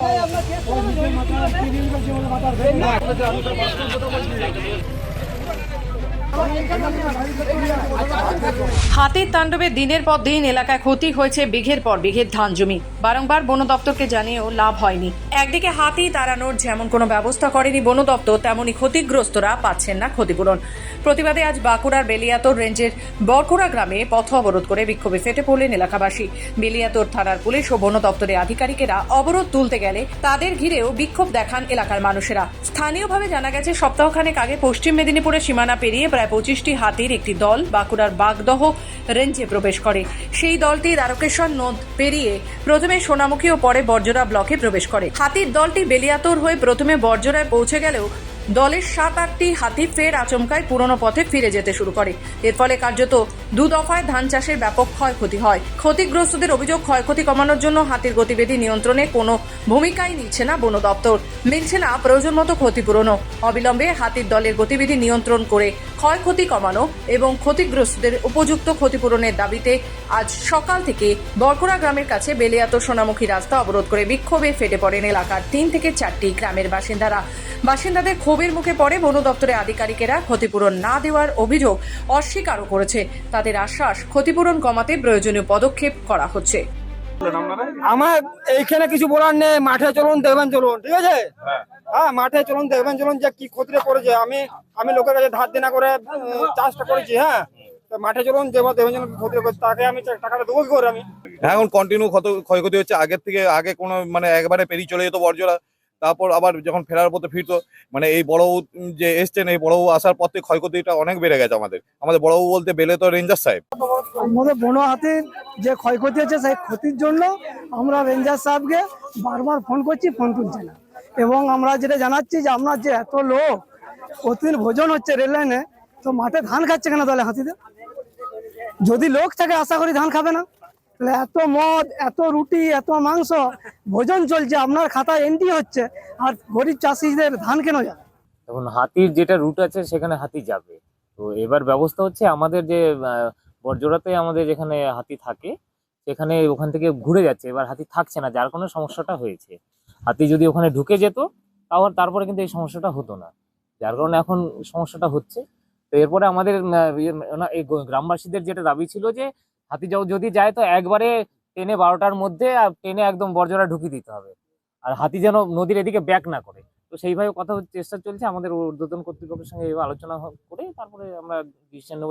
আমরা হাতির তাণ্ডবে দিনের পর দিন এলাকায় ক্ষতি হয়েছে বিঘের পর বিঘের ধান জমি। বারংবার বন দপ্তরকে জানিয়েও লাভ হয়নি। একদিকে হাতি তাড়ানোর যেমন কোনো ব্যবস্থা করেনি বন দপ্তর তেমনই ক্ষতিগ্রস্তরা পাচ্ছেন না ক্ষতিপূরণ। প্রতিবাদে আজ বাঁকুড়ার বেলিয়াতোর রেঞ্জের বরকুড়া গ্রামে পথ অবরোধ করে বিক্ষোভে ফেটে পড়লেন এলাকাবাসী। বেলিয়াতোর থানার পুলিশ ও বন দপ্তরের আধিকারিকেরা অবরোধ তুলতে গেলে তাদের ঘিরেও বিক্ষোভ দেখান এলাকার মানুষেরা। স্থানীয়ভাবে জানা গেছে, সপ্তাহখানেক আগে পশ্চিম মেদিনীপুরের সীমানা পেরিয়ে প্রায় পঁচিশটি হাতির একটি দল বাঁকুড়ার বাগদহ রেঞ্জে প্রবেশ করে। সেই দলটি দ্বারকেশ্বর নদ পেরিয়ে প্রথমে সোনামুখী ও পরে বর্জরা ব্লকে প্রবেশ করে। হাতির দলটি বেলিয়াতোর হয়ে প্রথমে বর্জরায় পৌঁছে গেলেও দলের সাত আটটি হাতি ফের আচমকায় পুরনো পথে ফিরে যেতে শুরু করে। এর ফলে কার্যত দু দফায় ধান চাষের ব্যাপক ক্ষয়ক্ষতি হয়। ক্ষতিগ্রস্তদের অভিযোগ, ক্ষয়ক্ষতি কমানোর জন্য হাতির গতিবিধি নিয়ন্ত্রণে কোনো ভূমিকাই নিচ্ছে না বন দপ্তর। মিলছে না প্রয়োজন মতো ক্ষতিপূরণও অবিলম্বে হাতির দলের গতিবিধি নিয়ন্ত্রণ করে ক্ষয়ক্ষতি কমানো এবং ক্ষতিগ্রস্তদের উপযুক্ত ক্ষতিপূরণের দাবিতে আজ সকাল থেকে বরকুড়া গ্রামের কাছে বেলিয়াত সোনামুখী রাস্তা অবরোধ করে বিক্ষোভে ফেটে পড়েন এলাকার তিন থেকে চারটি গ্রামের বাসিন্দারা। বাসিন্দাদের ক্ষোভের মুখে পড়ে বন দপ্তরের আধিকারিকেরা ক্ষতিপূরণ না দেওয়ার অভিযোগ অস্বীকারও করেছে। তাদের আশ্বাস ক্ষতিপূরণ কমাতে প্রয়োজনীয় পদক্ষেপ করা হচ্ছে। আমার এইখানে কিছু বলার নেই মাঠে চলুন দেখবেন চলুন ঠিক আছে? হ্যাঁ। মাঠে চলুন দেখবেন চলুন যে কি ক্ষতিটা করেছে। আমি আমি লোকের কাছে ধার দেনা করে চাষটা করেছি হ্যাঁ? মাঠে চলুন দেখবেন দেখবেন চলুন ক্ষতি করেছে তাকে আমি টাকাটা দেবো কি করে আমি? এখন কন্টিনিউ ক্ষত ক্ষয়ক্ষতি হচ্ছে। আগের থেকে আগে কোনো মানে একবারে পেরিয়ে চলে যেত বর্জরা তারপর আবার যখন ফেরার পথে ফিরতো মানে এই বড়বাবু যে এসছেন, এই বড়বাবু আসার পর থেকে ক্ষয়ক্ষতিটা অনেক বেড়ে গেছে আমাদের। আমাদের বড়বাবু বলতে বেলে তো রেঞ্জার সাহেব। আমাদের বন হাতির যে ক্ষয়ক্ষতি হচ্ছে সেই ক্ষতির জন্য আমরা রেঞ্জার সাহেবকে বারবার ফোন করছি, ফোন তুলছে না। এবং আমরা যেটা জানাচ্ছি যে আপনার যে এত লোক প্রতিদিন ভোজন হচ্ছে রেল লাইনে, তো মাঠে ধান খাচ্ছে কেন তাহলে হাতিতে যদি লোক থাকে, আশা করি ধান খাবে না। এত মদ এত রুটি এত মাংস ভোজন চলছে আপনার খাতায় এন্ট্রি হচ্ছে আর গরিব চাষিদের ধান কেন যাবে? এখন হাতির যেটা রুট আছে সেখানে হাতি যাবে। তো এবার ব্যবস্থা হচ্ছে আমাদের যে বর্জরাতে আমাদের যেখানে হাতি থাকে সেখানে ওখান থেকে ঘুরে যাচ্ছে। এবার হাতি থাকছে না যার কোনো সমস্যাটা হয়েছে। হাতি যদি ওখানে ঢুকে যেত তাহলে তারপরে কিন্তু এই সমস্যাটা হতো না। যার কারণে এখন সমস্যাটা হচ্ছে। তো এরপরে আমাদের ইয়ে, এই গ্রামবাসীদের যেটা দাবি ছিল যে হাতি যদি যায় তো একবারে টেনে বারোটার মধ্যে আর টেনে একদম বর্জরা ঢুকিয়ে দিতে হবে। আর হাতি যেন নদীর এদিকে ব্যাক না করে। তো সেইভাবে কথা চেষ্টা চলছে। আমাদের ঊর্ধ্বতন কর্তৃপক্ষের সঙ্গে এইভাবে আলোচনা করে তারপরে আমরা ডিসিশন নেব